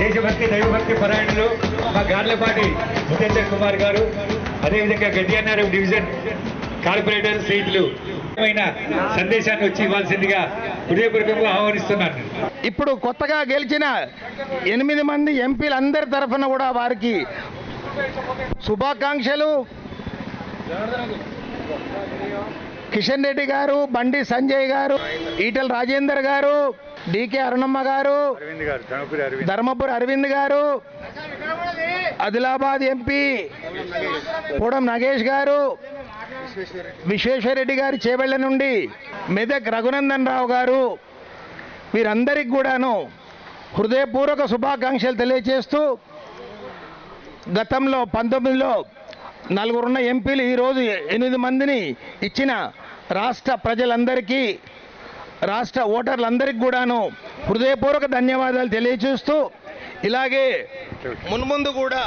దేశభక్తి దైవభక్తి పరాయణులు మా గార్లపాటి జితేందర్ కుమార్ గారు అదేవిధంగా గడ్డియన్నారం డివిజన్ కార్పొరేటర్ స్నేహితులు సందేశాన్ని వచ్చి ఇవ్వాల్సిందిగా హృదయపూర్వకంగా ఆహ్వానిస్తున్నాను. ఇప్పుడు కొత్తగా గెలిచిన ఎనిమిది మంది ఎంపీలందరి తరఫున కూడా వారికి శుభాకాంక్షలు. కిషన్ రెడ్డి గారు బండి సంజయ్ గారు ఈటల రాజేందర్ గారు డికే అరుణమ్మ గారు ధర్మపురి అరవింద్ గారు ఆదిలాబాద్ ఎంపీ పూడం నాగేష్ గారు విశ్వేశ్వరరెడ్డి గారి చేవెళ్ళ నుండి మెదక్ రఘునందన్ రావు గారు వీరందరికి కూడాను హృదయపూర్వక శుభాకాంక్షలు తెలియజేస్తూ గతంలో పంతొమ్మిదిలో నలుగురున్న ఎంపీలు ఈరోజు ఎనిమిది మందిని ఇచ్చిన రాష్ట్ర ప్రజలందరికీ రాష్ట్ర ఓటర్లందరికీ కూడాను హృదయపూర్వక ధన్యవాదాలు తెలియచేస్తూ ఇలాగే మున్ముందు కూడా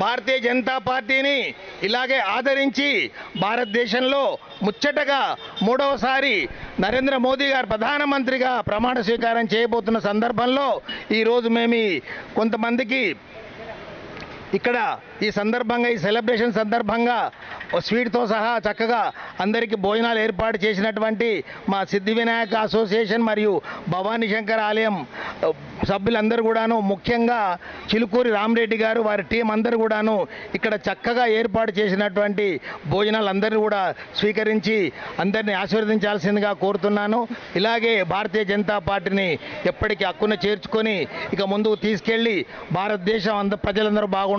భారతీయ జనతా పార్టీని ఇలాగే ఆదరించి భారతదేశంలో ముచ్చటగా మూడవసారి నరేంద్ర మోదీ గారు ప్రధానమంత్రిగా ప్రమాణ స్వీకారం చేయబోతున్న సందర్భంలో ఈరోజు మేము కొంతమందికి ఇక్కడ ఈ సందర్భంగా ఈ సెలబ్రేషన్ సందర్భంగా స్వీట్తో సహా చక్కగా అందరికీ భోజనాలు ఏర్పాటు చేసినటువంటి మా సిద్ధి వినాయక అసోసియేషన్ మరియు భవానీ శంకర్ ఆలయం సభ్యులందరూ కూడాను ముఖ్యంగా చిలుకూరి రామరెడ్డి గారు వారి టీం అందరూ కూడాను ఇక్కడ చక్కగా ఏర్పాటు చేసినటువంటి భోజనాలు అందరినీ కూడా స్వీకరించి అందరినీ ఆశీర్వదించాల్సిందిగా కోరుతున్నాను. ఇలాగే భారతీయ జనతా పార్టీని ఎప్పటికీ హక్కున చేర్చుకొని ఇక ముందుకు తీసుకెళ్ళి భారతదేశం అంద ప్రజలందరూ బాగుండాలి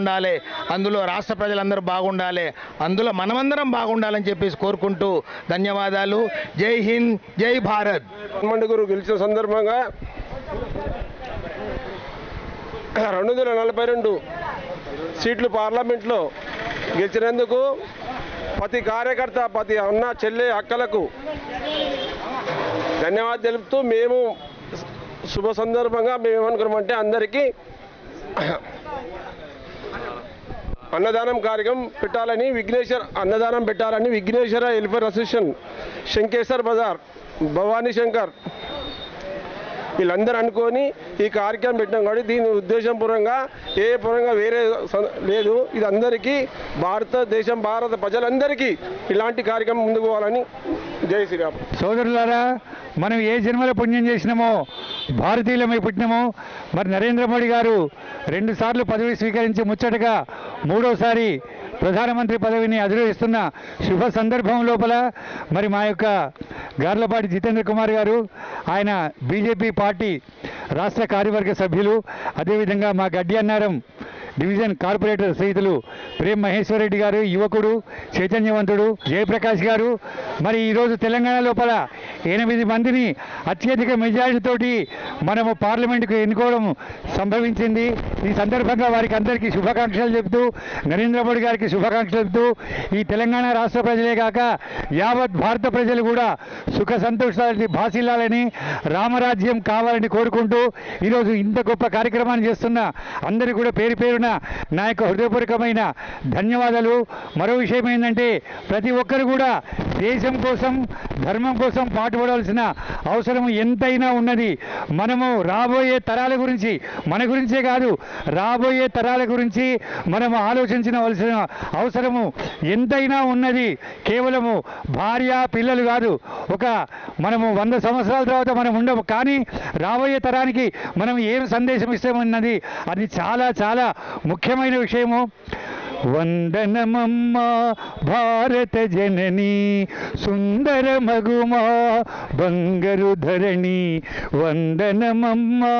అందులో రాష్ట్ర ప్రజలందరూ బాగుండాలి. అందులో మనమందరం బాగుండాలని చెప్పేసి కోరుకుంటూ ధన్యవాదాలు. జై హింద్ జై భారత్. మండుగురు గెలిచిన సందర్భంగా రెండు వందల నలభై రెండు సీట్లు పార్లమెంట్లో గెలిచినందుకు ప్రతి కార్యకర్త ప్రతి అన్న చెల్లె అక్కలకు ధన్యవాదాలు తెలుపుతూ మేము శుభ సందర్భంగా మేము ఏమనుకున్నామంటే అందరికీ అన్నదానం కార్యక్రమం పెట్టాలని విఘ్నేశ్వర్ అన్నదానం పెట్టాలని విఘ్నేశ్వర వెల్ఫేర్ అసోసియేషన్ శంకేశ్వర్ బజార్ భవానీ శంకర్ వీళ్ళందరూ అనుకొని ఈ కార్యక్రమం పెట్టాం కాబట్టి దీని ఉద్దేశంపూర్వకంగా ఏ పూర్వంగా వేరే స- లేదు. ఇది అందరికీ భారతదేశం భారత ప్రజలందరికీ ఇలాంటి కార్యక్రమం ముందుకు పోవాలని జై శ్రీరామ్. సోదరులారా మనం ఏ జన్మలో పుణ్యం చేసినామో భారతీయులమై పుట్టినము. మరి నరేంద్ర మోడీ గారు రెండుసార్లు పదవి స్వీకరించి ముచ్చటగా మూడోసారి ప్రధానమంత్రి పదవిని అధిరోహిస్తున్న శుభ సందర్భం లోపల మరి మా యొక్క గార్లపాటి జితేంద్ర కుమార్ గారు ఆయన బీజేపీ పార్టీ రాష్ట్ర కార్యవర్గ సభ్యులు అదేవిధంగా మా గడ్డి అన్నారం డివిజన్ కార్పొరేటర్ స్నేహితులు ప్రేమ్ మహేశ్వర్ రెడ్డి గారు యువకుడు చైతన్యవంతుడు జయప్రకాష్ గారు. మరి ఈరోజు తెలంగాణ లోపల ఎనిమిది మందిని అత్యధిక మెజారిటీతోటి మనము పార్లమెంటుకు ఎన్నుకోవడం సంభవించింది. ఈ సందర్భంగా వారికి అందరికీ శుభాకాంక్షలు చెబుతూ నరేంద్ర మోడీ గారికి శుభాకాంక్షలు చెబుతూ ఈ తెలంగాణ రాష్ట్ర ప్రజలే కాక యావత్ భారత ప్రజలు కూడా సుఖ సంతోషాలని భాసిల్లాలని రామరాజ్యం కావాలని కోరుకుంటూ ఈరోజు ఇంత గొప్ప కార్యక్రమాన్ని చేస్తున్న అందరికీ కూడా పేరు పేరున నా యొక్క హృదయపూర్వకమైన ధన్యవాదాలు. మరో విషయం ఏంటంటే ప్రతి ఒక్కరు కూడా దేశం కోసం ధర్మం కోసం పాటుపడాల్సిన అవసరం ఎంతైనా ఉన్నది. మనము రాబోయే తరాల గురించి మన గురించే కాదు రాబోయే తరాల గురించి మనము ఆలోచించవలసిన అవసరము ఎంతైనా ఉన్నది. కేవలము భార్య పిల్లలు కాదు ఒక మనము వంద సంవత్సరాల తర్వాత మనం ఉండము. కానీ రాబోయే తరానికి మనం ఏం సందేశం ఇస్తామన్నది అది చాలా చాలా ముఖ్యమైన విషయము. వందనమమ్మా భారత జనని సుందర మగుమా బంగరు ధరణి. వందనమమ్మా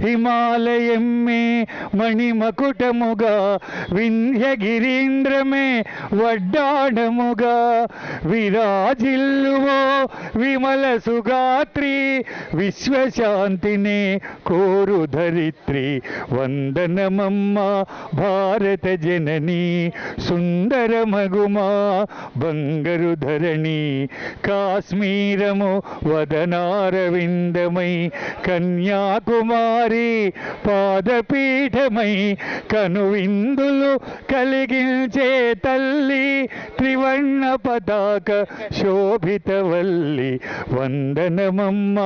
హిమాలయమ్మే మణిమకుటముగా వింధ్యగిరీంద్రమే వడ్డాడముగా విరాజిల్లువో విమల సుగాత్రి విశ్వశాంతినే కోరు ధరిత్రి. వందనమమ్మ భారత భారత జనని సుందర మగుమా బంగరు ధరణి కాశ్మీరము వదనారవిందమై కన్యాకుమారి పాదపీఠమై కనువిందులు కలిగించే తల్లి త్రివర్ణ పతాక శోభితవల్లి వందనమమ్మ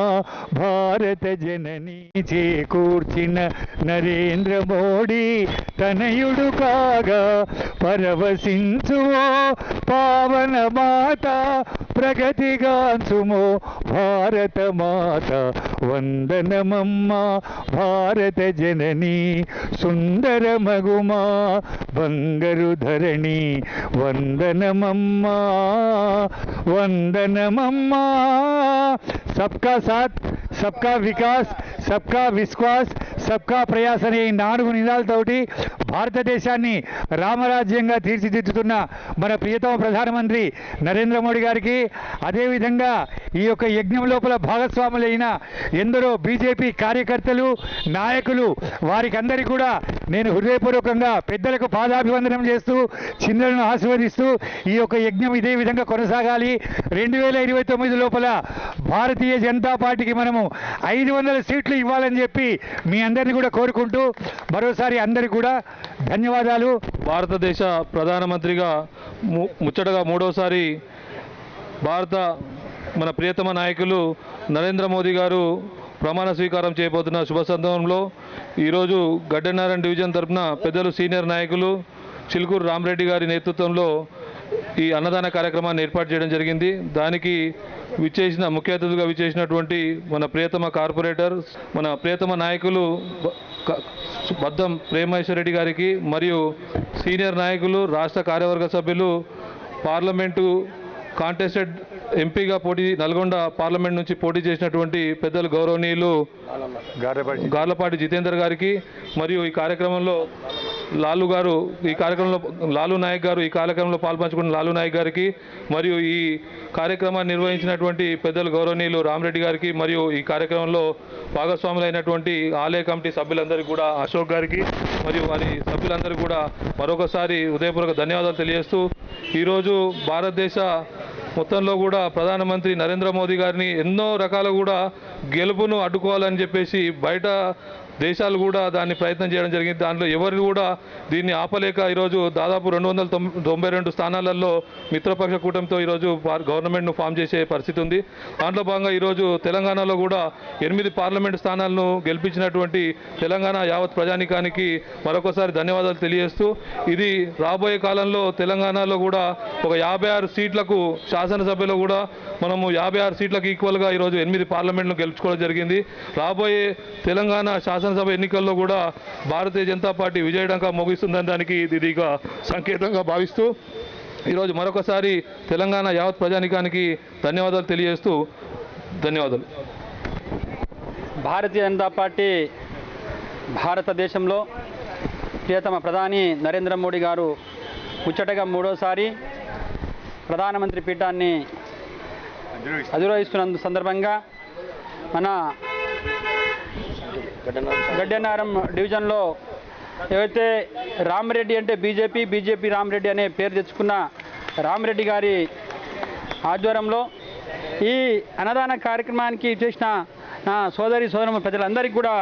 భారత జనని చేకూర్చిన నరేంద్ర మోడీ తనయుడు కాగా పరవశించుమో పావన మాత ప్రగతిగాంచుమో. భారత మాత వందనమమ్మ భారత జనని సుందర మగుమా బంగరు ధరణి. వందనమమ్మా వందనమమ్మా. సబ్కా సాత్ సబ్కా వికాస్ సబ్కా విశ్వాస్ సబ్కా ప్రయాస్ అనే ఈ నాలుగు నినాలతోటి భారతదేశాన్ని రామరాజ్యంగా తీర్చిదిద్దుతున్న మన ప్రియతమ ప్రధానమంత్రి నరేంద్ర మోడీ గారికి అదేవిధంగా ఈ యొక్క యజ్ఞం లోపల భాగస్వాములైన ఎందరో బీజేపీ కార్యకర్తలు నాయకులు వారికి అందరికీ కూడా నేను హృదయపూర్వకంగా పెద్దలకు పాదాభివందనం చేస్తూ చిన్నలను ఆశీర్వదిస్తూ ఈ యొక్క యజ్ఞం ఇదే విధంగా కొనసాగాలి. రెండు వేల ఇరవై తొమ్మిది లోపల భారతీయ జనతా పార్టీకి మనము ఐదు వందల సీట్లు ఇవ్వాలని చెప్పి మీ అందరినీ కూడా కోరుకుంటూ మరోసారి అందరికీ కూడా ధన్యవాదాలు. భారతదేశ ప్రధానమంత్రిగా ముచ్చటగా మూడోసారి భారత మన ప్రియతమ నాయకులు నరేంద్ర మోదీ గారు ప్రమాణ స్వీకారం చేయబోతున్న శుభ సందర్భంలో ఈరోజు గడ్డనారాయణ డివిజన్ తరపున పెద్దలు సీనియర్ నాయకులు చిలుకూరు రామరెడ్డి గారి నేతృత్వంలో ఈ అన్నదాన కార్యక్రమాన్ని ఏర్పాటు చేయడం జరిగింది. దానికి విచ్చేసిన ముఖ్య అతిథులుగా విచ్చేసినటువంటి మన ప్రియతమ కార్పొరేటర్ మన ప్రియతమ నాయకులు బద్దం ప్రేమేశ్వరరెడ్డి గారికి మరియు సీనియర్ నాయకులు రాష్ట్ర కార్యవర్గ సభ్యులు పార్లమెంటు కాంటెస్టెడ్ ఎంపీగా పోటీ నల్గొండ పార్లమెంట్ నుంచి పోటీ చేసినటువంటి పెద్దలు గౌరవనీయులు గార్లపాటి జితేందర్ గారికి మరియు ఈ కార్యక్రమంలో లాలు గారు ఈ కార్యక్రమంలో లాలు నాయక్ గారు ఈ కార్యక్రమంలో పాల్పంచుకున్న లాలు నాయక్ గారికి మరియు ఈ కార్యక్రమాన్ని నిర్వహించినటువంటి పెద్దలు గౌరవనీయులు రామరెడ్డి గారికి మరియు ఈ కార్యక్రమంలో భాగస్వాములైనటువంటి ఆలయ కమిటీ సభ్యులందరికీ కూడా అశోక్ గారికి మరియు వారి సభ్యులందరికీ కూడా మరొకసారి హృదయపూర్వక ధన్యవాదాలు తెలియజేస్తూ ఈరోజు భారతదేశ మొత్తంలో కూడా ప్రధానమంత్రి నరేంద్ర మోదీ గారిని ఎన్నో రకాల కూడా గెలుపును అడ్డుకోవాలని చెప్పేసి బయట దేశాలు కూడా దాన్ని ప్రయత్నం చేయడం జరిగింది. దాంట్లో ఎవరు కూడా దీన్ని ఆపలేక ఈరోజు దాదాపు రెండు వందల తొంభై రెండు స్థానాలలో మిత్రపక్ష కూటమితో ఈరోజు పార్- గవర్నమెంట్ను ఫామ్ చేసే పరిస్థితి ఉంది. దాంట్లో భాగంగా ఈరోజు తెలంగాణలో కూడా ఎనిమిది పార్లమెంట్ స్థానాలను గెలిపించినటువంటి తెలంగాణ యావత్ ప్రజానికానికి మరొకసారి ధన్యవాదాలు తెలియజేస్తూ ఇది రాబోయే కాలంలో తెలంగాణలో కూడా ఒక యాభై ఆరు సీట్లకు శాసనసభలో కూడా మనము యాభై ఆరు సీట్లకు ఈక్వల్గా ఈరోజు ఎనిమిది పార్లమెంట్ను గెలుచుకోవడం జరిగింది. రాబోయే తెలంగాణ శాసన శాసనసభ ఎన్నికల్లో కూడా భారతీయ జనతా పార్టీ విజయడంగా ముగిస్తుందని దానికి ఇది ఇక సంకేతంగా భావిస్తూ ఈరోజు మరొకసారి తెలంగాణ యావత్ ప్రజానికానికి ధన్యవాదాలు తెలియజేస్తూ ధన్యవాదాలు. భారతీయ జనతా పార్టీ భారతదేశంలో ప్రియతమ ప్రధాని నరేంద్ర మోడీ గారు ముచ్చటగా మూడోసారి ప్రధానమంత్రి పీఠాన్ని అధిరోహిస్తున్న సందర్భంగా మన గడ్డనారం డివిజన్లో ఏవైతే రామరెడ్డి అంటే బీజేపీ బీజేపీ రామరెడ్డి అనే పేరు తెచ్చుకున్న రామరెడ్డి గారి ఆధ్వర్యంలో ఈ అన్నదాన కార్యక్రమానికి చేసిన నా సోదరి సోదరు ప్రజలందరికీ కూడా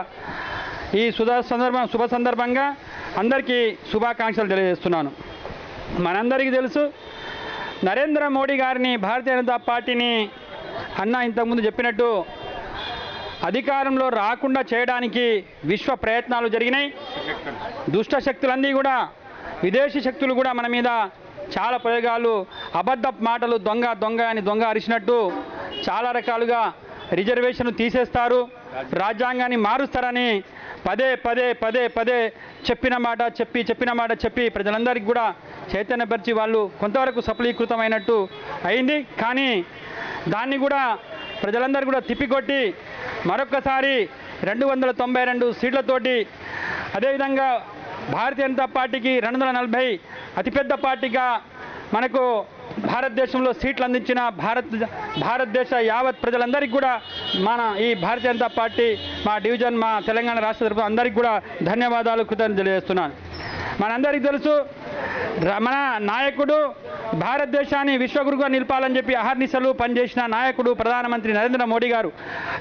ఈ సుధా సందర్భం శుభ సందర్భంగా అందరికీ శుభాకాంక్షలు తెలియజేస్తున్నాను. మనందరికీ తెలుసు నరేంద్ర మోడీ గారిని భారతీయ జనతా పార్టీని అన్న ఇంతకుముందు చెప్పినట్టు అధికారంలో రాకుండా చేయడానికి విశ్వ ప్రయత్నాలు జరిగినాయి. దుష్ట శక్తులన్నీ కూడా విదేశీ శక్తులు కూడా మన మీద చాలా ప్రయోగాలు అబద్ధ మాటలు దొంగ దొంగ అని దొంగ అరిచినట్టు చాలా రకాలుగా రిజర్వేషన్ తీసేస్తారు. రాజ్యాంగాన్ని మారుస్తారని పదే పదే పదే పదే చెప్పిన మాట చెప్పి చెప్పిన మాట చెప్పి ప్రజలందరికీ కూడా చైతన్యపరిచి వాళ్ళు కొంతవరకు సఫలీకృతమైనట్టు అయింది. కానీ దాన్ని కూడా ప్రజలందరూ కూడా తిప్పికొట్టి మరొక్కసారి రెండు వందల తొంభై రెండు సీట్లతోటి అదేవిధంగా భారతీయ జనతా పార్టీకి రెండు వందల నలభై అతిపెద్ద పార్టీగా మనకు భారతదేశంలో సీట్లు అందించిన భారత్ భారతదేశ యావత్ ప్రజలందరికీ కూడా మన ఈ భారతీయ జనతా పార్టీ మా డివిజన్ మా తెలంగాణ రాష్ట్ర తరఫున అందరికీ కూడా ధన్యవాదాలు కృతజ్ఞతలు తెలియజేస్తున్నాను. మనందరికీ తెలుసు మన నాయకుడు భారతదేశాన్ని విశ్వగురుగా నిలపాలని చెప్పి అహర్నిశలు పనిచేసిన నాయకుడు ప్రధానమంత్రి నరేంద్ర మోడీ గారు.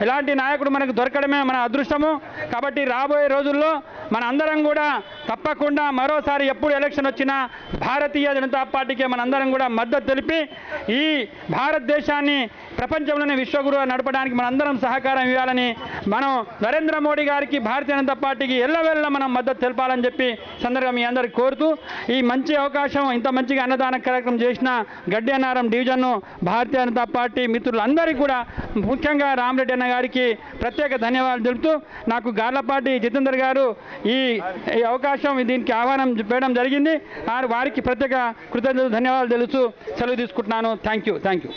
ఇలాంటి నాయకుడు మనకు దొరకడమే మన అదృష్టము. కాబట్టి రాబోయే రోజుల్లో మన అందరం కూడా తప్పకుండా మరోసారి ఎప్పుడు ఎలక్షన్ వచ్చినా భారతీయ జనతా పార్టీకి మనందరం కూడా మద్దతు తెలిపి ఈ భారతదేశాన్ని ప్రపంచంలోనే విశ్వగురుగా నడపడానికి మనందరం సహకారం ఇవ్వాలని మనం నరేంద్ర మోడీ గారికి భారతీయ జనతా పార్టీకి ఎల్లవెల్ల మనం మద్దతు తెలపాలని చెప్పి సందర్భంగా మీ అందరికి కోరుతూ ఈ మంచి అవకాశం ఇంత మంచిగా అన్నదాన కార్యక్రమం చేసిన గడ్డి అన్నారం డివిజన్ను భారతీయ జనతా పార్టీ మిత్రులందరికీ కూడా ముఖ్యంగా రామరెడ్డి అన్న గారికి ప్రత్యేక ధన్యవాదాలు తెలుపుతూ నాకు గార్లపాటి జితేందర్ గారు ఈ ఈ అవకాశం దీనికి ఆహ్వానం వేయడం జరిగింది. వారికి ప్రత్యేక కృతజ్ఞతలు ధన్యవాదాలు తెలుసు సెలవు తీసుకుంటున్నాను. Thank you thank you